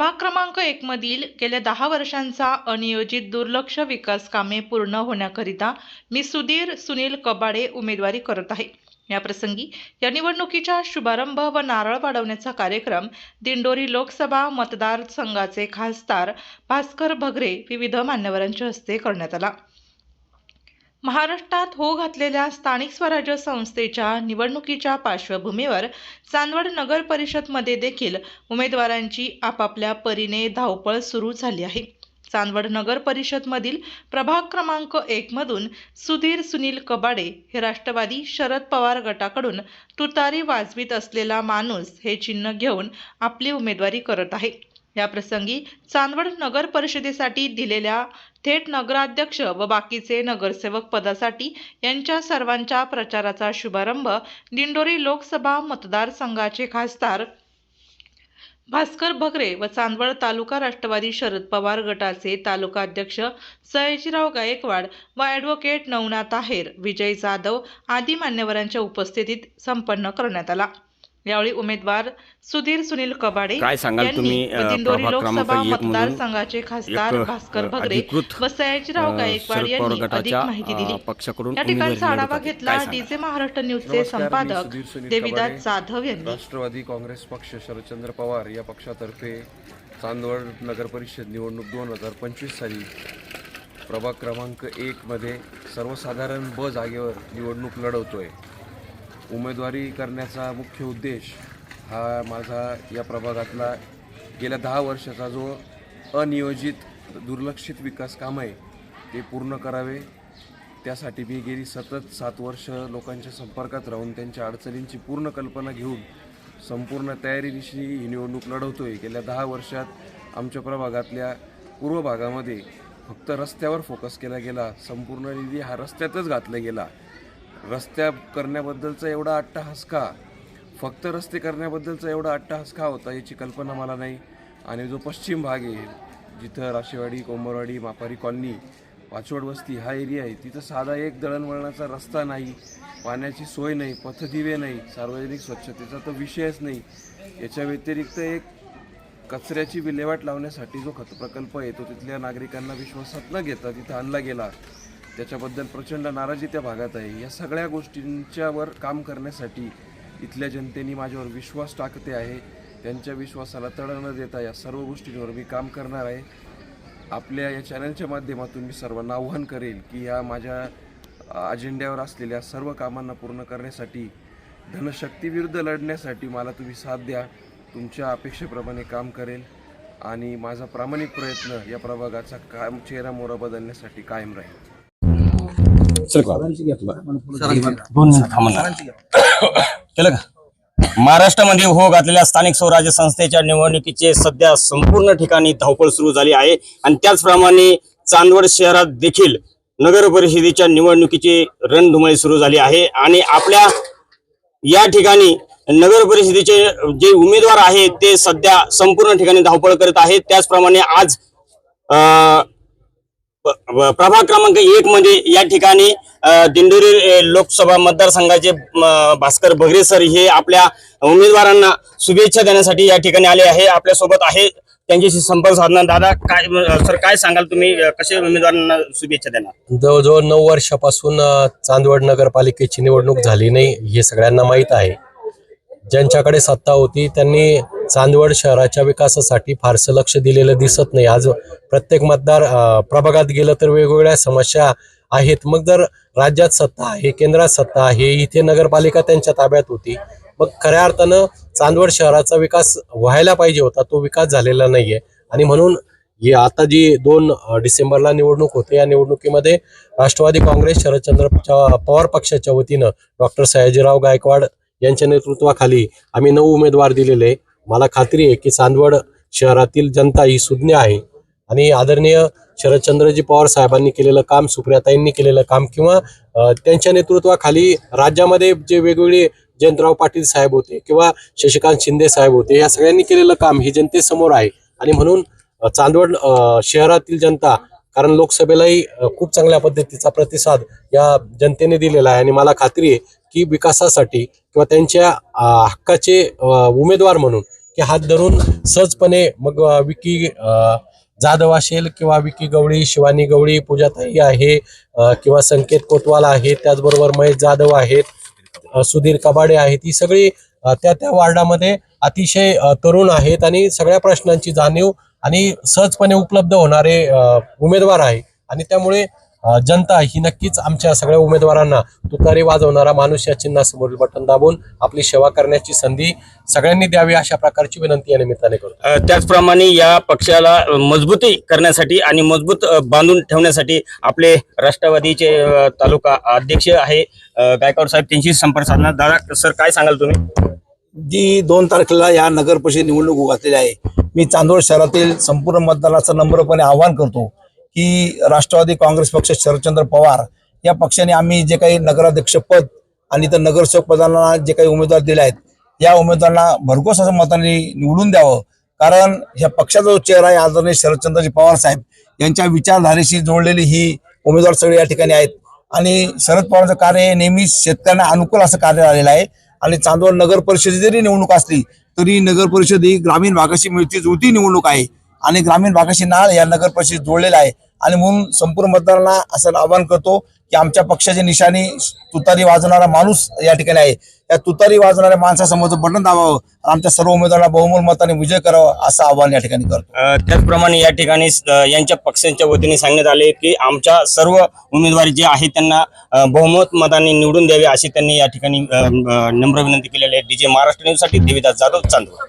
प्रभाग क्रमांक एक मधील गेल्या दहा वर्षांचा अनियोजित दुर्लक्ष विकास कामे पूर्ण होण्याकरिता मी सुधीर सुनील कबाडे उमेदवारी करत आहे. याप्रसंगी या निवडणुकीचा शुभारंभ व नारळ वाढवण्याचा कार्यक्रम दिंडोरी लोकसभा मतदारसंघाचे खासदार भास्कर भगरे विविध मान्यवरांच्या हस्ते करण्यात आला. महाराष्ट्रात हो घातलेल्या स्थानिक स्वराज्य संस्थेच्या निवडणुकीच्या पार्श्वभूमीवर चांदवड नगर परिषदमध्ये देखील उमेदवारांची आपापल्या परीने धावपळ सुरू झाली आहे. चांदवड नगर परिषदमधील प्रभाग क्रमांक एकमधून सुधीर सुनील कबाडे हे राष्ट्रवादी शरद पवार गटाकडून तुतारी वाजवीत असलेला माणूस हे चिन्ह घेऊन आपली उमेदवारी करत आहे. याप्रसंगी चांदवड नगर परिषदेसाठी दिलेल्या थेट नगराध्यक्ष व बाकीचे नगरसेवक पदासाठी यांच्या सर्वांच्या प्रचाराचा शुभारंभ दिंडोरी लोकसभा मतदारसंघाचे खासदार भास्कर भगरे व चांदवड तालुका राष्ट्रवादी शरद पवार गटाचे तालुका अध्यक्ष सयाजीराव गायकवाड व ॲडव्होकेट नवनाथ आहेर विजय जाधव आदी मान्यवरांच्या उपस्थितीत संपन्न करण्यात आला. यावेळी उमेदवार सुधीर सुनील कबाडे काय सांगाल यांनी तुम्ही, व अ, दिंडोरी प्रभाग क्रमांक लोकसभा एक मधून मतदारसंघाचे खासदार एक, अ, भास्कर भगरे अधिकृत, व सयाजीराव अ, गायकवाड शरद पवार यांनी अधिक गटाच्या, माहिती अ, दिली पक्षाकडून या ठिकाणचा उमेदवारी आढावा. घेतला काय सांगाल? डीजे महाराष्ट्र न्यूजचे नमस्कार, मी संपादक सुधीर सुनील देविदास कबाडे, जाधव यांनी राष्ट्रवादी काँग्रेस पक्ष शरदचंद्र पवार या पक्षातर्फे चांदवड नगर परिषद निवडणूक दोन हजार पंचवीस साली प्रभाग क्रमांक एकमध्ये सर्वसाधारण ब जागेवर निवडणूक लढवतोय उमेदवारी करण्याचा मुख्य उद्देश हा माझा या प्रभागातला गेल्या दहा वर्षाचा जो अनियोजित दुर्लक्षित विकास काम आहे ते पूर्ण करावे. त्यासाठी मी गेली सतत सात वर्ष लोकांच्या संपर्कात राहून त्यांच्या अडचणींची पूर्ण कल्पना घेऊन संपूर्ण तयारीनिशी ही निवडणूक लढवतो आहे गेल्या दहा वर्षात आमच्या प्रभागातल्या पूर्व भागामध्ये फक्त रस्त्यावर फोकस केला गेला संपूर्ण निधी हा रस्त्यातच घातला गेला. रस्त्या करण्याबद्दलचा एवढा अट्टहास का फक्त रस्ते करण्याबद्दलचा एवढा अट्टहास का होता याची कल्पना मला नाही. आणि जो पश्चिम भाग आहे जिथं राशेवाडी कोंबरवाडी मापारी कॉलनी पाचवड वस्ती हा एरिया आहे तिथं साधा एक दळणवळणाचा रस्ता नाही पाण्याची सोय नाही पथदिवे नाही सार्वजनिक स्वच्छतेचा तर विषयच नाही. याच्या व्यतिरिक्त एक कचऱ्याची विल्हेवाट लावण्यासाठी जो खत प्रकल्प आहे तो तिथल्या नागरिकांना विश्वासात न घेता तिथं आणला गेला. त्याच्याबद्दल प्रचंड नाराजी त्या भागात आहे. या सगळ्या गोष्टींच्यावर काम करण्यासाठी इथल्या जनतेने माझ्यावर विश्वास टाकते आहे. त्यांच्या विश्वासाला तडा न देता या सर्व गोष्टींवर मी काम करणार आहे. आपल्या या चॅनलच्या माध्यमातून मी सर्वांना आव्हान करेल की या माझ्या अजेंड्यावर असलेल्या सर्व कामांना पूर्ण करण्यासाठी धनशक्तीविरुद्ध लढण्यासाठी मला तुम्ही साथ द्या. तुमच्या अपेक्षेप्रमाणे काम करेल आणि माझा प्रामाणिक प्रयत्न या प्रभागाचा काम चेहरा मोहरा बदलण्यासाठी कायम राहील. चल का? दोन मिनिट थांबा ना. केलं का? महाराष्ट्रामध्ये हो घातलेल्या स्थानिक स्वराज्य संस्थेच्या निवडणुकीचे सध्या संपूर्ण ठिकाणी धावपळ सुरू झाली आहे. आणि त्याचप्रमाणे चांदवड शहरात देखील नगर परिषदेच्या निवडणुकीची रणधुमाळी सुरू झाली आहे. आणि आपल्या या ठिकाणी नगर परिषदेचे जे उमेदवार आहेत ते सध्या संपूर्ण ठिकाणी धावपळ करत आहेत. त्याचप्रमाणे आज प्रभाग क्रमांक एक मध्ये या ठिकाणी दिंडोरी लोकसभा मतदारसंघाचे भास्कर भगरे सर हे आपल्या उमेदवारांना शुभेच्छा देण्यासाठी या ठिकाणी आले आहे आपल्यासोबत आहे त्यांच्याशी संपर्क साधणार. दादा काय सर काय सांगाल तुम्ही? कसे उमेदवारांना शुभेच्छा देणार? जवळजवळ नऊ वर्षापासून चांदवड नगरपालिकेची निवडणूक झाली नाही हे सगळ्यांना माहीत आहे. ज्यांच्याकडे सत्ता होती त्यांनी चांदवड शहराच्या विकासासाठी फारसं लक्ष दिलेलं दिसत नाही. आज प्रत्येक मतदार प्रभागात गेलं तर वेगवेगळ्या समस्या आहेत. मग जर राज्यात सत्ता आहे केंद्रात सत्ता आहे इथे नगरपालिका त्यांच्या ताब्यात होती मग खऱ्या अर्थानं चांदवड शहराचा विकास व्हायला पाहिजे होता. तो विकास झालेला नाहीये. आणि म्हणून ही आता जी दोन डिसेंबरला निवडणूक होते या निवडणुकीमध्ये राष्ट्रवादी काँग्रेस शरदचंद्र च- पवार पक्षाच्या वतीनं डॉक्टर सयाजीराव गायकवाड यांच्या नेतृत्वाखाली आम्ही नऊ उमेदवार दिलेले. मला खात्री आहे की चांदवड शहरातील जनता ही सुज्ञ आहे. आणि आदरणीय शरदचंद्रजी पवार साहेबांनी केलेलं काम सुप्रियाताईंनी केलेलं काम किंवा त्यांच्या नेतृत्वाखाली राज्यामध्ये जे वेगवेगळे जयंतराव पाटील साहेब होते किंवा शशिकांत शिंदे साहेब होते या सगळ्यांनी केलेलं काम हे जनतेसमोर आहे. आणि म्हणून चांदवड शहरातील जनता कारण लोकसभेलाही खूप चांगल्या पद्धतीचा प्रतिसाद या जनतेने दिलेला आहे. आणि मला खात्री आहे की विकासासाठी किंवा त्यांच्या हक्काचे उमेदवार म्हणून की हात धरून सहजपणे मग विकी जाधव असेल किंवा विकी गवळी शिवानी गवळी पूजाताई आहे किंवा संकेत कोतवाल आहे त्याचबरोबर महेश जाधव आहेत सुधीर कबाडे आहेत ही सगळी त्या त्या वार्डामध्ये अतिशय तरुण आहेत आणि सगळ्या प्रश्नांची जाणीव आणि सहजपणे उपलब्ध होणारे उमेदवार आहे. आणि त्यामुळे जनता ही नक्कीच आमच्या सगळ्या उमेदवारांना तुतारी वाजवणारा माणूस या चिन्हासमोरील बटन दाबून आपली सेवा करण्याची संधी सगळ्यांनी द्यावी अशा प्रकारची विनंती या निमित्ताने करतो अ, त्याचप्रमाणे या पक्षाला मजबूती करण्यासाठी आणि मजबूत बांधून ठेवण्यासाठी आपले राष्ट्रवादीचे तालुका अध्यक्ष आहे अ, गायकवाड साहेब. त्यांची संपर्क साधणार. दादा सर काय सांगाल तुम्ही? जी दोन तारखेला या नगर परिषद निवडणूक उभारलेली आहे मी चांदोड शहरातील संपूर्ण मतदाराचं नम्रपणे आवाहन करतो की राष्ट्रवादी काँग्रेस पक्ष शरदचंद्र पवार या पक्षाने आम्ही जे काही नगराध्यक्ष पद आणि तर नगरसेवक पदांना जे काही उमेदवार दिले आहेत या उमेदवारांना भरघोस असं मताने निवडून द्यावं. कारण ह्या पक्षाचा जो चेहरा आहे आदरणीय शरदचंद्रजी पवार साहेब यांच्या विचारधारेशी जोडलेली ही उमेदवार सगळे या ठिकाणी आहेत. आणि शरद पवारांचं कार्य हे नेहमी शेतकऱ्यांना अनुकूल असं कार्य आलेलं आहे. आणि चांदवड नगर परिषद जरी निवडणूक असली तरी नगर परिषद ही ग्रामीण भागाशी मिळती होती निवडणूक आहे. आणि ग्रामीण भागाशी नाळ या नगर परिषद जोडलेला आहे. आणि म्हणून संपूर्ण मतदारांना असं आवाहन करतो की आमच्या पक्षाची निशाणी तुतारी वाजवणारा माणूस या ठिकाणी आहे. या तुतारी वाजवणाऱ्या माणसासमोर बटन दाबावं आणि आमच्या सर्व उमेदवारांना बहुमोल मताने विजय करावा असं आवाहन या ठिकाणी करतो. त्याचप्रमाणे या ठिकाणी यांच्या पक्षांच्या वतीने सांगण्यात आले की आमच्या सर्व उमेदवारी जे आहेत त्यांना बहुमत मताने निवडून द्यावे अशी त्यांनी या ठिकाणी नम्र विनंती केलेली आहे. डीजे महाराष्ट्र न्यूजसाठी देविदास जाधव चांदवड.